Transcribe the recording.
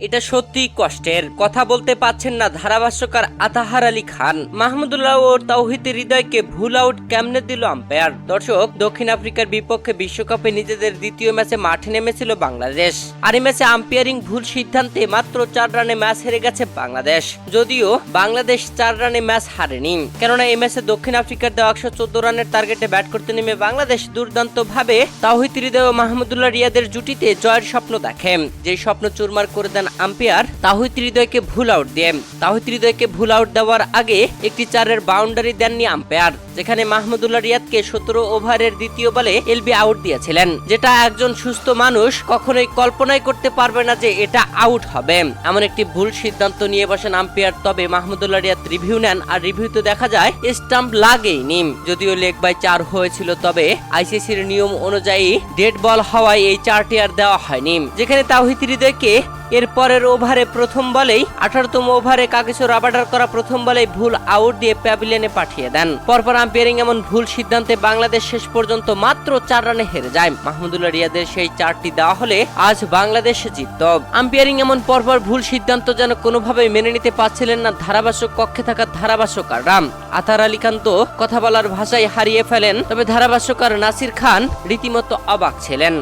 এটা সত্যি কষ্টের। কথা বলতে পাচ্ছেন না ধারাভাষ্যকার আতাহার আলী খান। মাহমুদুল্লাহ ও তাওহিদ হৃদয়কে ভুল আউট কেমনে দিল আম্পায়ার? দর্শক, দক্ষিণ আফ্রিকার বিপক্ষে বিশ্বকাপে নিজেদের দ্বিতীয় ম্যাচে মাঠে নেমেছিল বাংলাদেশ। আর এই ম্যাচে আম্পায়ারিং ভুল সিদ্ধান্তে মাত্র চার রানে ম্যাচ হেরে গেছে বাংলাদেশ। যদিও বাংলাদেশ চার রানে ম্যাচ হারেনি। কেননা এই ম্যাচে দক্ষিণ আফ্রিকার দেওয়া একশো চোদ্দ রানের টার্গেটে ব্যাট করতে নেমে বাংলাদেশ দুর্দান্ত ভাবে তাওহিদ হৃদয় ও মাহমুদুল্লাহ রিয়াদের জুটিতে জয়ের স্বপ্ন দেখে। যে স্বপ্ন চুরমার করে দেন আম্পায়ার তাহিদ হৃদয়কে ভুল আউট দিয়ে। তাহিদ হৃদয়কে ভুল আউট দেওয়ার আগে একটি চারের বাউন্ডারি দেননি আম্পায়ার, যেখানে মাহমুদুল্লাহ রিয়াদকে সতেরো ওভারের দ্বিতীয় বলে এলবি আউট দিয়েছিলেন। যেটা একজন সুস্থ মানুষ কখনোই কল্পনাই করতে পারবে না যে এটা আউট হবে। এমন একটি ভুল সিদ্ধান্ত নিয়ে বসেন আম্পায়ার, তবে মাহমুদুল্লাহ রিয়াদ রিভিউ নেন, আর রিভিউতে দেখা যায়, স্টাম্প লাগেইনি। যদিও লেগ বাই চার হয়েছিল, তবে আইসিসির নিয়ম অনুযায়ী ডেড বল হওয়ায় এই চারটি আর দেওয়া হয়নি। যেখানে তাওহিদ হৃদয়কে এর পরের ওভারে প্রথম বলেই, আঠারোতম ওভারে কাগিসো রাবাডার করা প্রথম বলেই ভুল আউট দিয়ে প্যাভিলিয়নে পাঠিয়ে দেন। পরপর আম্পায়ারিং এমন ভুল সিদ্ধান্তে বাংলাদেশ শেষ পর্যন্ত মাত্র চার রানে হেরে যায়। মাহমুদুল্লাহ রিয়াদের সেই চারটি দেওয়া হলে আজ বাংলাদেশ জিতত। আম্পায়ারিং এমন পরপর ভুল সিদ্ধান্ত যেন কোনোভাবেই মেনে নিতে পারছিলেন না ধারাভাষ্যক কক্ষে থাকা ধারাভাষ্যকাররা আতার আলী খান তো কথা বলার ভাষায় হারিয়ে ফেলেন, তবে ধারাভাষ্যকার নাসির খান রীতিমতো অবাক ছিলেন।